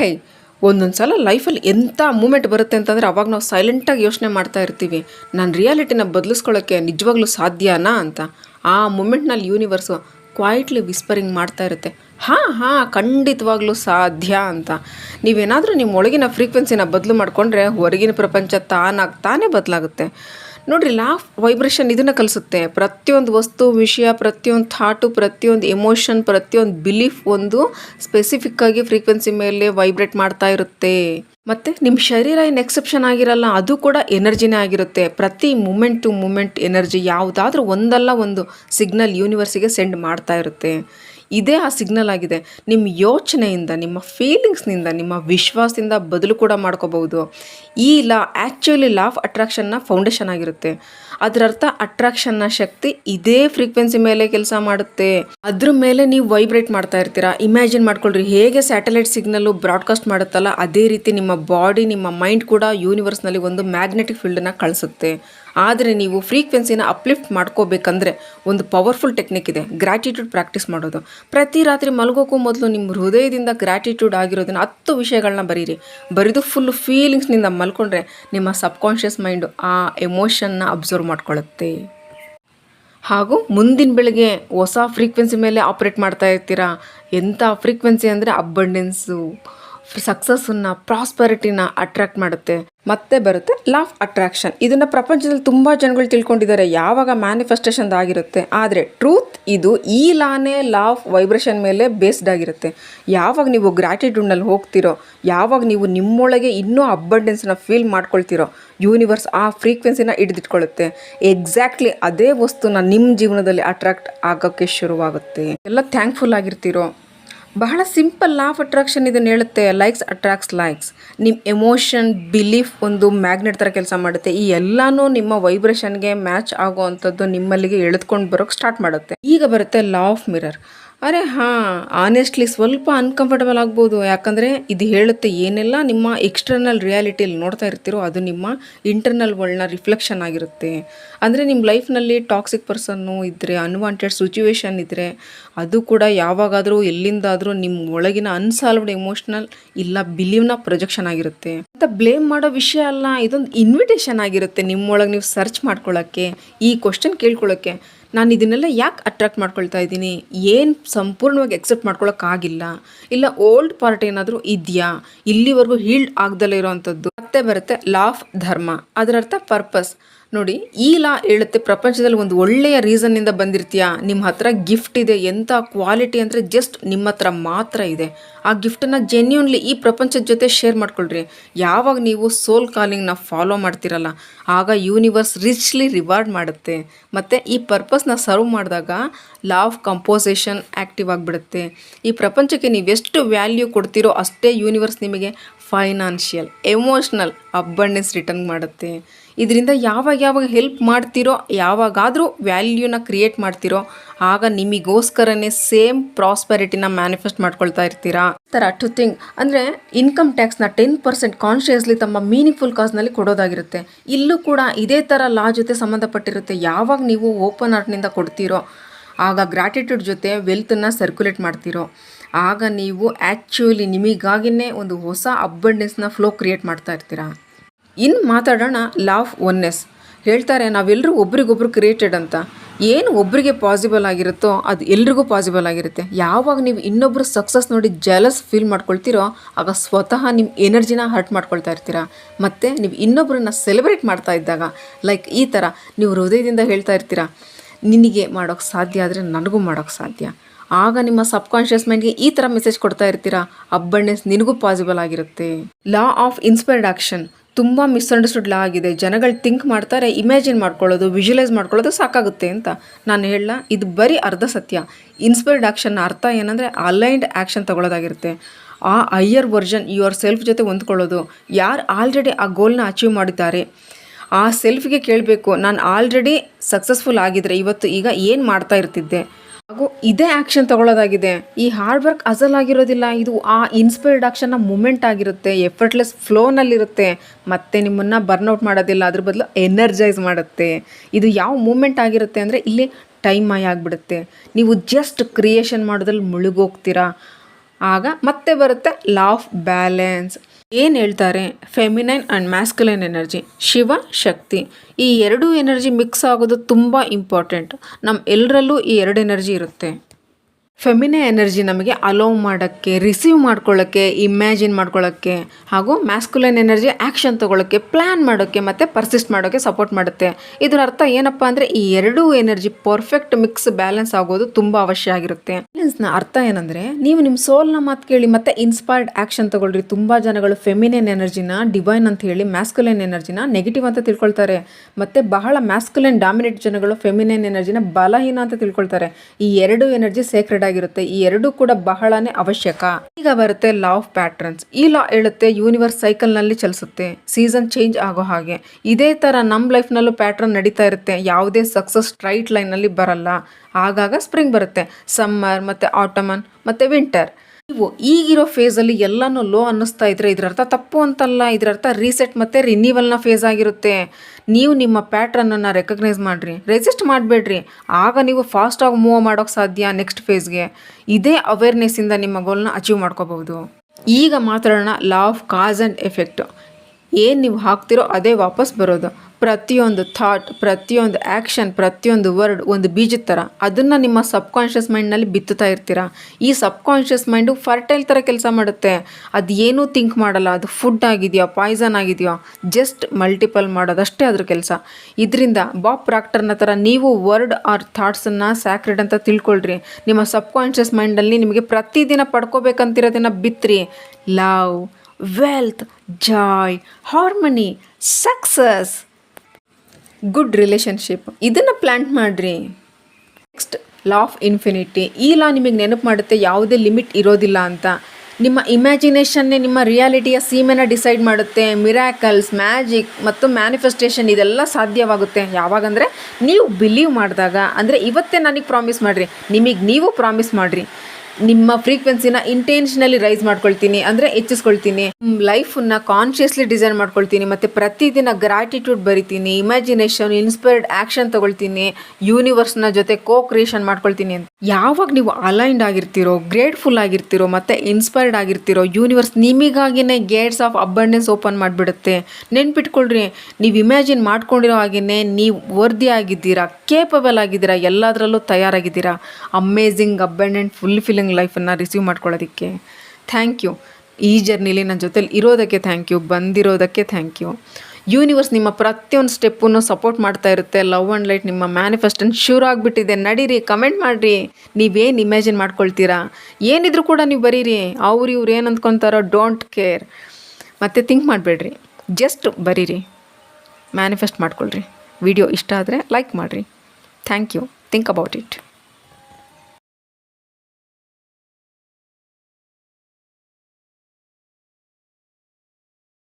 ಹೇ, ಒಂದೊಂದು ಸಲ ಲೈಫಲ್ಲಿ ಎಂಥ ಮೂಮೆಂಟ್ ಬರುತ್ತೆ ಅಂತಂದರೆ ಅವಾಗ ನಾವು ಸೈಲೆಂಟಾಗಿ ಯೋಚನೆ ಮಾಡ್ತಾ ಇರ್ತೀವಿ. ನಾನು ರಿಯಾಲಿಟಿನ ಬದಲಿಸ್ಕೊಳ್ಳೋಕ್ಕೆ ನಿಜವಾಗ್ಲೂ ಸಾಧ್ಯನಾ ಅಂತ. ಆ ಮೂಮೆಂಟ್ನಲ್ಲಿ ಯೂನಿವರ್ಸು ಕ್ವಾಯಿಟ್ಲಿ ವಿಸ್ಪರಿಂಗ್ ಮಾಡ್ತಾ ಇರುತ್ತೆ. ಹಾಂ ಹಾಂ, ಖಂಡಿತವಾಗ್ಲೂ ಸಾಧ್ಯ ಅಂತ. ನೀವೇನಾದರೂ ನಿಮ್ಮ ಒಳಗಿನ ಫ್ರೀಕ್ವೆನ್ಸಿನ ಬದಲು ಮಾಡಿಕೊಂಡ್ರೆ ಹೊರಗಿನ ಪ್ರಪಂಚ ತಾನಾಗಿ ತಾನೇ ಬದಲಾಗುತ್ತೆ. ನೋಡ್ರಿ ಲಾ ವೈಬ್ರೇಷನ್ ಇದನ್ನು ಕಲಿಸುತ್ತೆ. ಪ್ರತಿಯೊಂದು ವಸ್ತು, ವಿಷಯ, ಪ್ರತಿಯೊಂದು ಥಾಟು ಪ್ರತಿಯೊಂದು ಎಮೋಷನ್ ಪ್ರತಿಯೊಂದು ಬಿಲೀಫ್ ಒಂದು ಸ್ಪೆಸಿಫಿಕ್ ಆಗಿ ಫ್ರೀಕ್ವೆನ್ಸಿ ಮೇಲೆ ವೈಬ್ರೇಟ್ ಮಾಡ್ತಾ ಇರುತ್ತೆ. ಮತ್ತೆ ನಿಮ್ಮ ಶರೀರ ಏನು ಎಕ್ಸೆಪ್ಷನ್ ಆಗಿರಲ್ಲ, ಅದು ಕೂಡ ಎನರ್ಜಿನೇ ಆಗಿರುತ್ತೆ. ಪ್ರತಿ ಮೂಮೆಂಟ್ ಟು ಮೂಮೆಂಟ್ ಎನರ್ಜಿ ಯಾವುದಾದ್ರೂ ಒಂದಲ್ಲ ಒಂದು ಸಿಗ್ನಲ್ ಯೂನಿವರ್ಸಿಗೆ ಸೆಂಡ್ ಮಾಡ್ತಾ ಇರುತ್ತೆ. ಇದೇ ಆ ಸಿಗ್ನಲ್ ಆಗಿದೆ. ನಿಮ್ಮ ಯೋಚನೆಯಿಂದ, ನಿಮ್ಮ ಫೀಲಿಂಗ್ಸ್ನಿಂದ ನಿಮ್ಮ ವಿಶ್ವಾಸದಿಂದ ಬದಲು ಕೂಡ ಮಾಡ್ಕೋಬಹುದು. ಈ ಲಾ ಆ್ಯಕ್ಚುಲಿ ಲಾ ಆಫ್ ಅಟ್ರಾಕ್ಷನ್ನ ಫೌಂಡೇಶನ್ ಆಗಿರುತ್ತೆ. ಅದರ ಅರ್ಥ ಅಟ್ರಾಕ್ಷನ್ನ ಶಕ್ತಿ ಇದೇ ಫ್ರೀಕ್ವೆನ್ಸಿ ಮೇಲೆ ಕೆಲಸ ಮಾಡುತ್ತೆ. ಅದ್ರ ಮೇಲೆ ನೀವು ವೈಬ್ರೇಟ್ ಮಾಡ್ತಾ ಇರ್ತೀರಾ? ಇಮ್ಯಾಜಿನ್ ಮಾಡ್ಕೊಳ್ರಿ, ಹೇಗೆ ಸ್ಯಾಟಲೈಟ್ ಸಿಗ್ನಲ್ಲು ಬ್ರಾಡ್ಕಾಸ್ಟ್ ಮಾಡುತ್ತಲ್ಲ, ಅದೇ ರೀತಿ ನಿಮ್ಮ ಬಾಡಿ ನಿಮ್ಮ ಮೈಂಡ್ ಕೂಡ ಯೂನಿವರ್ಸ್ನಲ್ಲಿ ಒಂದು ಮ್ಯಾಗ್ನೆಟಿಕ್ ಫೀಲ್ಡನ್ನು ಕಳಿಸುತ್ತೆ. ಆದರೆ ನೀವು ಫ್ರೀಕ್ವೆನ್ಸಿನ ಅಪ್ಲಿಫ್ಟ್ ಮಾಡ್ಕೋಬೇಕಂದ್ರೆ ಒಂದು ಪವರ್ಫುಲ್ ಟೆಕ್ನಿಕ್ ಇದೆ ಗ್ರ್ಯಾಟಿಟ್ಯೂಡ್ ಪ್ರಾಕ್ಟೀಸ್ ಮಾಡೋದು. ಪ್ರತಿ ರಾತ್ರಿ ಮಲಗೋಕ್ಕೂ ಮೊದಲು ನಿಮ್ಮ ಹೃದಯದಿಂದ ಗ್ರ್ಯಾಟಿಟ್ಯೂಡ್ ಆಗಿರೋದನ್ನ ಹತ್ತು ವಿಷಯಗಳನ್ನ ಬರೀರಿ. ಬರೆದು ಫುಲ್ ಫೀಲಿಂಗ್ಸ್ನಿಂದ ಮಲ್ಕೊಂಡ್ರೆ ನಿಮ್ಮ ಸಬ್ಕಾನ್ಷಿಯಸ್ ಮೈಂಡು ಆ ಎಮೋಷನ್ನ ಅಬ್ಸರ್ವ್ ಮಾಡ್ಕೊಳ್ಳುತ್ತೆ. ಹಾಗೂ ಮುಂದಿನ ಬೆಳಗ್ಗೆ ಹೊಸ ಫ್ರೀಕ್ವೆನ್ಸಿ ಮೇಲೆ ಆಪ್ರೇಟ್ ಮಾಡ್ತಾ ಇರ್ತೀರಾ? ಎಂಥ ಫ್ರೀಕ್ವೆನ್ಸಿ ಅಂದರೆ ಅಬ್ಬಂಡೆನ್ಸು ಸಕ್ಸಸ್ಸನ್ನು ಪ್ರಾಸ್ಪರಿಟಿನ ಅಟ್ರ್ಯಾಕ್ಟ್ ಮಾಡುತ್ತೆ. ಮತ್ತೆ ಬರುತ್ತೆ ಲಾ ಆಫ್ ಅಟ್ರಾಕ್ಷನ್ ಇದನ್ನು ಪ್ರಪಂಚದಲ್ಲಿ ತುಂಬ ಜನಗಳು ತಿಳ್ಕೊಂಡಿದ್ದಾರೆ. ಯಾವಾಗ ಮ್ಯಾನಿಫೆಸ್ಟೇಷನ್ ಆಗಿರುತ್ತೆ? ಆದರೆ ಟ್ರೂತ್ ಇದು ಈ ಲಾನೇ ಲಾ ಆಫ್ ವೈಬ್ರೇಷನ್ ಮೇಲೆ ಬೇಸ್ಡ್ ಆಗಿರುತ್ತೆ. ಯಾವಾಗ ನೀವು ಗ್ರ್ಯಾಟಿಟ್ಯೂಡ್ನಲ್ಲಿ ಹೋಗ್ತಿರೋ, ಯಾವಾಗ ನೀವು ನಿಮ್ಮೊಳಗೆ ಇನ್ನೂ ಅಬ್ಬಂಡೆನ್ಸ್ನ ಫೀಲ್ ಮಾಡ್ಕೊಳ್ತಿರೋ ಯೂನಿವರ್ಸ್ ಆ ಫ್ರೀಕ್ವೆನ್ಸಿನ ಹಿಡಿದಿಟ್ಕೊಳ್ಳುತ್ತೆ ಎಕ್ಸಾಕ್ಟ್ಲಿ ಅದೇ ವಸ್ತುನ ನಿಮ್ಮ ಜೀವನದಲ್ಲಿ ಅಟ್ರಾಕ್ಟ್ ಆಗೋಕ್ಕೆ ಶುರುವಾಗುತ್ತೆ. ಎಲ್ಲ ಥ್ಯಾಂಕ್ಫುಲ್ ಆಗಿರ್ತೀರೋ ಬಹಳ ಸಿಂಪಲ್ ಲಾ ಆಫ್ ಅಟ್ರಾಕ್ಷನ್ ಇದನ್ನು ಹೇಳುತ್ತೆ. ಲೈಕ್ಸ್ ಅಟ್ರಾಕ್ಟ್ಸ್ ಲೈಕ್ಸ್ ನಿಮ್ಮ ಎಮೋಷನ್ ಬಿಲೀಫ್ ಒಂದು ಮ್ಯಾಗ್ನೆಟ್ ಥರ ಕೆಲಸ ಮಾಡುತ್ತೆ. ಈ ಎಲ್ಲನೂ ನಿಮ್ಮ ವೈಬ್ರೇಷನ್ಗೆ ಮ್ಯಾಚ್ ಆಗೋ ಅಂಥದ್ದು ನಿಮ್ಮಲ್ಲಿಗೆ ಎಳೆದುಕೊಂಡು ಬರೋಕ್ಕೆ ಸ್ಟಾರ್ಟ್ ಮಾಡುತ್ತೆ. ಈಗ ಬರುತ್ತೆ ಲಾ ಆಫ್ ಮಿರರ್ ಅರೆ ಹಾಂ ಆನೆಸ್ಟ್ಲಿ ಸ್ವಲ್ಪ ಅನ್ಕಂಫರ್ಟಬಲ್ ಆಗ್ಬೋದು. ಯಾಕಂದರೆ ಇದು ಹೇಳುತ್ತೆ ಏನೆಲ್ಲ ನಿಮ್ಮ ಎಕ್ಸ್ಟರ್ನಲ್ ರಿಯಾಲಿಟಿಯಲ್ಲಿ ನೋಡ್ತಾ ಇರ್ತೀರೋ ಅದು ನಿಮ್ಮ ಇಂಟರ್ನಲ್ ವರ್ಲ್ಡ್ನ ರಿಫ್ಲೆಕ್ಷನ್ ಆಗಿರುತ್ತೆ. ಅಂದರೆ ನಿಮ್ಮ ಲೈಫ್ನಲ್ಲಿ ಟಾಕ್ಸಿಕ್ ಪರ್ಸನ್ನು ಇದ್ದರೆ ಅನ್ವಾಂಟೆಡ್ ಸಿಚುವೇಶನ್ ಇದ್ದರೆ ಅದು ಕೂಡ ಯಾವಾಗಾದರೂ ಎಲ್ಲಿಂದಾದರೂ ನಿಮ್ಮ ಒಳಗಿನ ಅನ್ಸಾಲ್ವ್ಡ್ ಎಮೋಷ್ನಲ್ ಇಲ್ಲ ಬಿಲೀವ್ನ ಪ್ರೊಜೆಕ್ಷನ್ ಆಗಿರುತ್ತೆ. ಅಂತ ಬ್ಲೇಮ್ ಮಾಡೋ ವಿಷಯ ಅಲ್ಲ, ಇದೊಂದು ಇನ್ವಿಟೇಷನ್ ಆಗಿರುತ್ತೆ ನಿಮ್ಮೊಳಗೆ ನೀವು ಸರ್ಚ್ ಮಾಡ್ಕೊಳ್ಳೋಕ್ಕೆ ಈ ಕ್ವಶನ್ ಕೇಳ್ಕೊಳ್ಳೋಕ್ಕೆ ನಾನು ಇದನ್ನೆಲ್ಲ ಯಾಕೆ ಅಟ್ರಾಕ್ಟ್ ಮಾಡ್ಕೊಳ್ತಾ ಇದ್ದೀನಿ? ಏನು ಸಂಪೂರ್ಣವಾಗಿ ಎಕ್ಸೆಪ್ಟ್ ಮಾಡ್ಕೊಳಕ್ಕಾಗಿಲ್ಲ? ಇಲ್ಲ ಓಲ್ಡ್ ಪಾರ್ಟ್ ಏನಾದರೂ ಇದೆಯಾ? ಇಲ್ಲಿವರೆಗೂ ಹೀಲ್ಡ್ ಆಗ್ದಲೇ ಇರೋವಂಥದ್ದು ಮತ್ತೆ ಬರುತ್ತೆ ಲಾ ಆಫ್ ಧರ್ಮ ಅದರರ್ಥ ಪರ್ಪಸ್ ನೋಡಿ ಈ ಲಾ ಹೇಳುತ್ತೆ, ಪ್ರಪಂಚದಲ್ಲಿ ಒಂದು ಒಳ್ಳೆಯ ರೀಸನ್ನಿಂದ ಬಂದಿರ್ತೀಯಾ? ನಿಮ್ಮ ಹತ್ರ ಗಿಫ್ಟ್ ಇದೆ ಎಂಥ ಕ್ವಾಲಿಟಿ ಅಂದರೆ ಜಸ್ಟ್ ನಿಮ್ಮ ಹತ್ರ ಮಾತ್ರ ಇದೆ. ಆ ಗಿಫ್ಟನ್ನು ಜೆನ್ಯೂನ್ಲಿ ಈ ಪ್ರಪಂಚದ ಜೊತೆ ಶೇರ್ ಮಾಡ್ಕೊಳ್ರಿ. ಯಾವಾಗ ನೀವು ಸೋಲ್ ಕಾಲಿಂಗ್ನ ಫಾಲೋ ಮಾಡ್ತಿರಲ್ಲ, ಆಗ ಯೂನಿವರ್ಸ್ ರಿಚ್ಲಿ ರಿವಾರ್ಡ್ ಮಾಡುತ್ತೆ. ಮತ್ತು ಈ ಪರ್ಪಸ್ನ ಸರ್ವ್ ಮಾಡಿದಾಗ ಲಾ ಆಫ್ ಕಂಪೋಸಿಷನ್ ಆ್ಯಕ್ಟಿವ್ ಆಗಿಬಿಡುತ್ತೆ. ಈ ಪ್ರಪಂಚಕ್ಕೆ ನೀವೆಷ್ಟು ವ್ಯಾಲ್ಯೂ ಕೊಡ್ತೀರೋ ಅಷ್ಟೇ ಯೂನಿವರ್ಸ್ ನಿಮಗೆ ಫೈನಾನ್ಷಿಯಲ್ ಎಮೋಷ್ನಲ್ ಅಬ್ಬಂಡೆನ್ಸ್ ರಿಟರ್ನ್ ಮಾಡುತ್ತೆ. ಇದರಿಂದ ಯಾವಾಗ ಯಾವಾಗ ಹೆಲ್ಪ್ ಮಾಡ್ತಿರೋ, ಯಾವಾಗಾದರೂ ವ್ಯಾಲ್ಯೂನ ಕ್ರಿಯೇಟ್ ಮಾಡ್ತಿರೋ, ಆಗ ನಿಮಗೋಸ್ಕರನೇ ಸೇಮ್ ಪ್ರಾಸ್ಪೆರಿಟಿನ ಮ್ಯಾನಿಫೆಸ್ಟ್ ಮಾಡ್ಕೊಳ್ತಾ ಇರ್ತೀರಾ? ಥರ ಟು ಥಿಂಗ್ ಅಂದರೆ ಇನ್ಕಮ್ ಟ್ಯಾಕ್ಸ್ನ ಟೆನ್ ಪರ್ಸೆಂಟ್ ಕಾನ್ಷಿಯಸ್ಲಿ ತಮ್ಮ ಮೀನಿಂಗ್ಫುಲ್ ಕಾಸ್ನಲ್ಲಿ ಕೊಡೋದಾಗಿರುತ್ತೆ. ಇಲ್ಲೂ ಕೂಡ ಇದೇ ಥರ ಲಾ ಜೊತೆ ಸಂಬಂಧಪಟ್ಟಿರುತ್ತೆ ಯಾವಾಗ ನೀವು ಓಪನ್ ಆರ್ಟ್ನಿಂದ ಕೊಡ್ತೀರೋ, ಆಗ ಗ್ರ್ಯಾಟಿಟ್ಯೂಡ್ ಜೊತೆ ವೆಲ್ತನ್ನು ಸರ್ಕ್ಯುಲೇಟ್ ಮಾಡ್ತಿರೋ, ಆಗ ನೀವು ಆ್ಯಕ್ಚುಲಿ ನಿಮಗಾಗಿನೇ ಒಂದು ಹೊಸ ಅಬ್ಬಂಡೆನ್ಸ್ನ ಫ್ಲೋ ಕ್ರಿಯೇಟ್ ಮಾಡ್ತಾ ಇರ್ತೀರಾ? ಇನ್ನು ಮಾತಾಡೋಣ ಲಾಫ್ ಒನ್ನೆಸ್. ಹೇಳ್ತಾರೆ ನಾವೆಲ್ಲರೂ ಒಬ್ರಿಗೊಬ್ರು ಕ್ರಿಯೇಟೆಡ್ ಅಂತ. ಏನು ಒಬ್ಬರಿಗೆ ಪಾಸಿಬಲ್ ಆಗಿರುತ್ತೋ ಅದು ಎಲ್ರಿಗೂ ಪಾಸಿಬಲ್ ಆಗಿರುತ್ತೆ. ಯಾವಾಗ ನೀವು ಇನ್ನೊಬ್ಬರು ಸಕ್ಸಸ್ ನೋಡಿ ಜಲಸ್ ಫೀಲ್ ಮಾಡ್ಕೊಳ್ತೀರೋ, ಆಗ ಸ್ವತಃ ನಿಮ್ಮ ಎನರ್ಜಿನ ಹರ್ಟ್ ಮಾಡ್ಕೊಳ್ತಾ ಇರ್ತೀರಾ. ಮತ್ತು ನೀವು ಇನ್ನೊಬ್ಬರನ್ನ ಸೆಲೆಬ್ರೇಟ್ ಮಾಡ್ತಾ ಇದ್ದಾಗ ಲೈಕ್ ಈ ಥರ ನೀವು ಹೃದಯದಿಂದ ಹೇಳ್ತಾ ಇರ್ತೀರಾ, ನಿನಗೆ ಮಾಡೋಕ್ಕೆ ಸಾಧ್ಯ ಆದರೆ ನನಗೂ ಮಾಡೋಕ್ಕೆ ಸಾಧ್ಯ. ಆಗ ನಿಮ್ಮ ಸಬ್ಕಾನ್ಷಿಯಸ್ ಮೈಂಡ್ಗೆ ಈ ಥರ ಮೆಸೇಜ್ ಕೊಡ್ತಾ ಇರ್ತೀರಾ ಅಬ್ಬಣ್ಣೆಸ್ ನಿನಗೂ ಪಾಸಿಬಲ್ ಆಗಿರುತ್ತೆ. ಲಾ ಆಫ್ ಇನ್ಸ್ಪೈರ್ಡ್ ಆಕ್ಷನ್ ತುಂಬ ಮಿಸ್ಅಂಡರ್ಸ್ಟುಡ್ ಆಗಿದೆ. ಜನಗಳು ಥಿಂಕ್ ಮಾಡ್ತಾರೆ ಇಮ್ಯಾಜಿನ್ ಮಾಡ್ಕೊಳ್ಳೋದು ವಿಜುವಲೈಸ್ ಮಾಡ್ಕೊಳ್ಳೋದು ಸಾಕಾಗುತ್ತೆ ಅಂತ ನಾನು ಹೇಳಲ್ಲ. ಇದು ಬರೀ ಅರ್ಧ ಸತ್ಯ. ಇನ್ಸ್ಪೈರ್ಡ್ ಆ್ಯಕ್ಷನ್ ಅರ್ಥ ಏನಂದರೆ ಅಲೈನ್ಡ್ ಆ್ಯಕ್ಷನ್ ತಗೊಳ್ಳೋದಾಗಿರುತ್ತೆ. ಆ ಹೈಯರ್ ವರ್ಷನ್ ಯುವರ್ ಸೆಲ್ಫ್ ಜೊತೆ ಹೊಂದ್ಕೊಳ್ಳೋದು. ಯಾರು ಆಲ್ರೆಡಿ ಆ ಗೋಲ್ನ ಅಚೀವ್ ಮಾಡಿದ್ದಾರೆ? ಆ ಸೆಲ್ಫಿಗೆ ಕೇಳಬೇಕು. ನಾನು ಆಲ್ರೆಡಿ ಸಕ್ಸಸ್ಫುಲ್ ಆಗಿದ್ದರೆ ಇವತ್ತು ಈಗ ಏನು ಮಾಡ್ತಾ ಇರ್ತಿದ್ದೆ? ಹಾಗೂ ಇದೇ ಆ್ಯಕ್ಷನ್ ತಗೊಳ್ಳೋದಾಗಿದೆ. ಈ ಹಾರ್ಡ್ ವರ್ಕ್ ಅಸಲ್ ಆಗಿರೋದಿಲ್ಲ. ಇದು ಆ ಇನ್ಸ್ಪೈರ್ಡ್ ಆಕ್ಷನ್ನ ಮೂಮೆಂಟ್ ಆಗಿರುತ್ತೆ. ಎಫರ್ಟ್ಲೆಸ್ ಫ್ಲೋನಲ್ಲಿರುತ್ತೆ ಮತ್ತೆ ನಿಮ್ಮನ್ನು ಬರ್ನ್ಔಟ್ ಮಾಡೋದಿಲ್ಲ. ಅದ್ರ ಬದಲು ಎನರ್ಜೈಸ್ ಮಾಡುತ್ತೆ. ಇದು ಯಾವ ಮೂಮೆಂಟ್ ಆಗಿರುತ್ತೆ ಅಂದರೆ ಇಲ್ಲಿ ಟೈಮ್ ಆಯ್ ಆಗಿಬಿಡುತ್ತೆ. ನೀವು ಜಸ್ಟ್ ಕ್ರಿಯೇಷನ್ ಮಾಡೋದ್ರಲ್ಲಿ ಮುಳುಗೋಗ್ತೀರಾ? ಆಗ ಮತ್ತೆ ಬರುತ್ತೆ ಲಾ ಆಫ್ ಬ್ಯಾಲೆನ್ಸ್ ಏನು ಹೇಳ್ತಾರೆ? Feminine and masculine energy Shiva Shakti. ಈ ಎರಡೂ ಎನರ್ಜಿ ಮಿಕ್ಸ್ ಆಗೋದು ತುಂಬ ಇಂಪಾರ್ಟೆಂಟ್ ನಮ್ಮ ಎಲ್ಲರಲ್ಲೂ ಈ ಎರಡು ಎನರ್ಜಿ ಇರುತ್ತೆ. ಫೆಮಿನೆ ಎನರ್ಜಿ ನಮಗೆ ಅಲೋವ್ ಮಾಡೋಕ್ಕೆ ರಿಸೀವ್ ಮಾಡ್ಕೊಳ್ಳೋಕ್ಕೆ ಇಮ್ಯಾಜಿನ್ ಮಾಡ್ಕೊಳ್ಳೋಕ್ಕೆ ಹಾಗೂ ಮ್ಯಾಸ್ಕುಲೈನ್ ಎನರ್ಜಿ ಆ್ಯಕ್ಷನ್ ತೊಗೊಳಕ್ಕೆ ಪ್ಲ್ಯಾನ್ ಮಾಡೋಕ್ಕೆ ಮತ್ತು ಪರ್ಸಿಸ್ಟ್ ಮಾಡೋಕ್ಕೆ ಸಪೋರ್ಟ್ ಮಾಡುತ್ತೆ. ಇದರ ಅರ್ಥ ಏನಪ್ಪ ಅಂದರೆ ಈ ಎರಡೂ ಎನರ್ಜಿ ಪರ್ಫೆಕ್ಟ್ ಮಿಕ್ಸ್ ಬ್ಯಾಲೆನ್ಸ್ ಆಗೋದು ತುಂಬ ಅವಶ್ಯ ಆಗಿರುತ್ತೆ. ಬ್ಯಾಲೆನ್ಸ್ನ ಅರ್ಥ ಏನಂದರೆ ನೀವು ನಿಮ್ಮ ಸೋಲ್ನ ಮಾತು ಕೇಳಿ ಮತ್ತು ಇನ್ಸ್ಪೈರ್ಡ್ ಆ್ಯಕ್ಷನ್ ತೊಗೊಳ್ರಿ. ತುಂಬ ಜನಗಳು ಫೆಮಿನೈನ್ ಎನರ್ಜಿನ ಡಿವೈನ್ ಅಂತ ಹೇಳಿ ಮ್ಯಾಸ್ಕುಲೈನ್ ಎನರ್ಜಿನ ನೆಗೆಟಿವ್ ಅಂತ ತಿಳ್ಕೊಳ್ತಾರೆ. ಮತ್ತು ಬಹಳ ಮ್ಯಾಸ್ಕುಲೈನ್ ಡಾಮಿನೇಟ್ ಜನಗಳು ಫೆಮಿನೈನ್ ಎನರ್ಜಿನ ಬಲಹೀನ ಅಂತ ತಿಳ್ಕೊಳ್ತಾರೆ. ಈ ಎರಡು ಎನರ್ಜಿ ಸೇಕ್ರೆಡ್ ಆಗಿರುತ್ತೆ. ಈ ಎರಡೂ ಕೂಡ ಬಹಳನೇ ಅವಶ್ಯಕ. ಈಗ ಬರುತ್ತೆ ಲಾ ಆಫ್ ಪ್ಯಾಟ್ರನ್ಸ್ ಈ ಲಾ ಹೇಳುತ್ತೆ ಯೂನಿವರ್ಸ್ ಸೈಕಲ್ನಲ್ಲಿ ಚಲಿಸುತ್ತೆ. ಸೀಸನ್ ಚೇಂಜ್ ಆಗೋ ಹಾಗೆ. ಇದೇ ತರ ನಮ್ಮ ಲೈಫ್ನಲ್ಲೂ ಪ್ಯಾಟ್ರನ್ ನಡೀತಾ ಇರುತ್ತೆ. ಯಾವುದೇ ಸಕ್ಸಸ್ ಸ್ಟ್ರೈಟ್ ಲೈನ್ನಲ್ಲಿ ಬರಲ್ಲ. ಆಗಾಗ ಸ್ಪ್ರಿಂಗ್ ಬರುತ್ತೆ. ಸಮ್ಮರ್ ಮತ್ತೆ ಆಟಮನ್ ಮತ್ತೆ ವಿಂಟರ್ ನೀವು ಈಗಿರೋ ಫೇಸಲ್ಲಿ ಎಲ್ಲನೂ ಲೋ ಅನ್ನಿಸ್ತಾ ಇದ್ರೆ ಇದರ ಅರ್ಥ ತಪ್ಪು ಅಂತಲ್ಲ, ಇದರ ಅರ್ಥ ರೀಸೆಟ್ ಮತ್ತು ರಿನ್ಯೂವಲ್ನ ಫೇಸ್ ಆಗಿರುತ್ತೆ. ನೀವು ನಿಮ್ಮ ಪ್ಯಾಟ್ರನನ್ನು ರೆಕಗ್ನೈಸ್ ಮಾಡಿರಿ ರೆಸಿಸ್ಟ್ ಮಾಡಬೇಡ್ರಿ. ಆಗ ನೀವು ಫಾಸ್ಟಾಗಿ ಮೂವ್ ಮಾಡೋಕ್ಕೆ ಸಾಧ್ಯ ನೆಕ್ಸ್ಟ್ ಫೇಸ್ಗೆ ಇದೇ ಅವೇರ್ನೆಸ್ಸಿಂದ ನಿಮ್ಮ ಗೋಲ್ನ ಅಚೀವ್ ಮಾಡ್ಕೋಬಹುದು. ಈಗ ಮಾತಾಡೋಣ law of cause and effect ಏನು ನೀವು ಹಾಕ್ತಿರೋ ಅದೇ ವಾಪಸ್ ಬರೋದು. ಪ್ರತಿಯೊಂದು ಥಾಟ್ ಪ್ರತಿಯೊಂದು ಆ್ಯಕ್ಷನ್ ಪ್ರತಿಯೊಂದು ವರ್ಡ್ ಒಂದು ಬೀಜದ ಥರ ಅದನ್ನು ನಿಮ್ಮ ಸಬ್ಕಾನ್ಷಿಯಸ್ ಮೈಂಡ್ನಲ್ಲಿ ಬಿತ್ತುತ್ತಾ ಇರ್ತೀರ? ಈ ಸಬ್ಕಾನ್ಷಿಯಸ್ ಮೈಂಡು ಫರ್ಟೈಲ್ ಥರ ಕೆಲಸ ಮಾಡುತ್ತೆ. ಅದು ಏನೂ ಥಿಂಕ್ ಮಾಡಲ್ಲ. ಅದು ಫುಡ್ ಆಗಿದೆಯೋ ಪಾಯ್ಸನ್ ಆಗಿದೆಯೋ? ಜಸ್ಟ್ ಮಲ್ಟಿಪಲ್ ಮಾಡೋದಷ್ಟೇ ಅದ್ರ ಕೆಲಸ. ಇದರಿಂದ ಬಾಬ್ ಪ್ರಾಕ್ಟರ್ನ ಥರ ನೀವು ವರ್ಡ್ ಆರ್ ಥಾಟ್ಸನ್ನು ಸ್ಯಾಕ್ರೆಡ್ ಅಂತ ತಿಳ್ಕೊಳ್ರಿ. ನಿಮ್ಮ ಸಬ್ಕಾನ್ಷಿಯಸ್ ಮೈಂಡಲ್ಲಿ ನಿಮಗೆ ಪ್ರತಿದಿನ ಪಡ್ಕೋಬೇಕಂತಿರೋದನ್ನು ಬಿತ್ತಿರಿ love. Wealth joy harmony success good relationship ಇದನ್ನು ಪ್ಲ್ಯಾಂಟ್ ಮಾಡಿರಿ. ನೆಕ್ಸ್ಟ್ ಲಾ ಆಫ್ ಇನ್ಫಿನಿಟಿ ಈ ಲಾ ನಿಮಗೆ ನೆನಪು ಮಾಡುತ್ತೆ, ಯಾವುದೇ ಲಿಮಿಟ್ ಇರೋದಿಲ್ಲ ಅಂತ. ನಿಮ್ಮ ಇಮ್ಯಾಜಿನೇಷನ್ನೇ ನಿಮ್ಮ ರಿಯಾಲಿಟಿಯ ಸೀಮೆನ ಡಿಸೈಡ್ ಮಾಡುತ್ತೆ. ಮಿರಾಕಲ್ಸ್ ಮ್ಯಾಜಿಕ್ ಮತ್ತು ಮ್ಯಾನಿಫೆಸ್ಟೇಷನ್ ಇದೆಲ್ಲ ಸಾಧ್ಯವಾಗುತ್ತೆ. ಯಾವಾಗಂದರೆ, ನೀವು ಬಿಲೀವ್ ಮಾಡಿದಾಗ. ಅಂದರೆ ಇವತ್ತೇ ನನಗೆ ಪ್ರಾಮಿಸ್ ಮಾಡಿರಿ. ನಿಮಗೆ ನೀವು ಪ್ರಾಮಿಸ್ ಮಾಡಿರಿ. ನಿಮ್ಮ ಫ್ರೀಕ್ವೆನ್ಸಿನ ಇಂಟೆನ್ಷನಲಿ ರೈಸ್ ಮಾಡ್ಕೊಳ್ತೀನಿ, ಅಂದರೆ ಹೆಚ್ಚಿಸ್ಕೊಳ್ತೀನಿ. ಲೈಫನ್ನ ಕಾನ್ಷಿಯಸ್ಲಿ ಡಿಸೈನ್ ಮಾಡ್ಕೊಳ್ತೀನಿ, ಮತ್ತೆ ಪ್ರತಿದಿನ ಗ್ರಾಟಿಟ್ಯೂಡ್ ಬರಿತೀನಿ ಇಮ್ಯಾಜಿನೇಷನ್ ಇನ್ಸ್ಪೈರ್ಡ್ ಆ್ಯಕ್ಷನ್ ತಗೊಳ್ತೀನಿ ಯೂನಿವರ್ಸ್ನ ಜೊತೆ ಕೋ ಕ್ರಿಯೇಷನ್ ಮಾಡ್ಕೊಳ್ತೀನಿ ಅಂತ. ಯಾವಾಗ ನೀವು ಅಲೈನ್ಡ್ ಆಗಿರ್ತೀರೋ ಗ್ರೇಟ್ಫುಲ್ ಆಗಿರ್ತೀರೋ, ಮತ್ತೆ ಇನ್ಸ್ಪೈರ್ಡ್ ಆಗಿರ್ತೀರೋ ಯೂನಿವರ್ಸ್ ನಿಮಗಾಗಿನೇ ಗೇಟ್ಸ್ ಆಫ್ ಅಬಂಡೆನ್ಸ್ ಓಪನ್ ಮಾಡಿಬಿಡುತ್ತೆ. ನೆನ್ಪಿಟ್ಕೊಳ್ರಿ, ನೀವು ಇಮ್ಯಾಜಿನ್ ಮಾಡ್ಕೊಂಡಿರೋ ಹಾಗೆಯೇ ನೀವು ವರ್ದಿ ಆಗಿದ್ದೀರಾ ಕೇಪಬಲ್ ಆಗಿದ್ದೀರಾ, ಎಲ್ಲದರಲ್ಲೂ ತಯಾರಾಗಿದ್ದೀರಾ. ಅಮೇಝಿಂಗ್ ಅಬಂಡೆಂಟ್ ಫುಲ್ ಫಿಲಿಂಗ್ ಲೈಫನ್ನು ರಿಸೀವ್ ಮಾಡ್ಕೊಳ್ಳೋದಕ್ಕೆ. ಥ್ಯಾಂಕ್ ಯು ಈ ಜರ್ನಿಲಿ ನನ್ನ ಜೊತೆಲಿ ಇರೋದಕ್ಕೆ ಥ್ಯಾಂಕ್ ಯು ಬಂದಿರೋದಕ್ಕೆ ಥ್ಯಾಂಕ್ ಯು ಯೂನಿವರ್ಸ್ ನಿಮ್ಮ ಪ್ರತಿಯೊಂದು ಸ್ಟೆಪ್ಪನ್ನು ಸಪೋರ್ಟ್ ಮಾಡ್ತಾ ಇರುತ್ತೆ. ಲವ್ ಆ್ಯಂಡ್ ಲೈಟ್ ನಿಮ್ಮ ಮ್ಯಾನಿಫೆಸ್ಟನ್ ಶ್ಯೂರ್ ಆಗಿಬಿಟ್ಟಿದೆ. ನಡೀರಿ ಕಮೆಂಟ್ ಮಾಡಿರಿ. ನೀವೇನು ಇಮ್ಯಾಜಿನ್ ಮಾಡ್ಕೊಳ್ತೀರಾ? ಏನಿದ್ರು ಕೂಡ ನೀವು ಬರೀರಿ. ಅವ್ರು ಇವ್ರು ಏನು ಅಂದ್ಕೊತಾರೋ ಡೋಂಟ್ ಕೇರ್ ಮತ್ತು ಥಿಂಕ್ ಮಾಡಬೇಡ್ರಿ. ಜಸ್ಟ್ ಬರೀರಿ. ಮ್ಯಾನಿಫೆಸ್ಟ್ ಮಾಡ್ಕೊಳ್ರಿ. ವಿಡಿಯೋ ಇಷ್ಟ ಆದರೆ ಲೈಕ್ ಮಾಡಿರಿ. Thank you think about it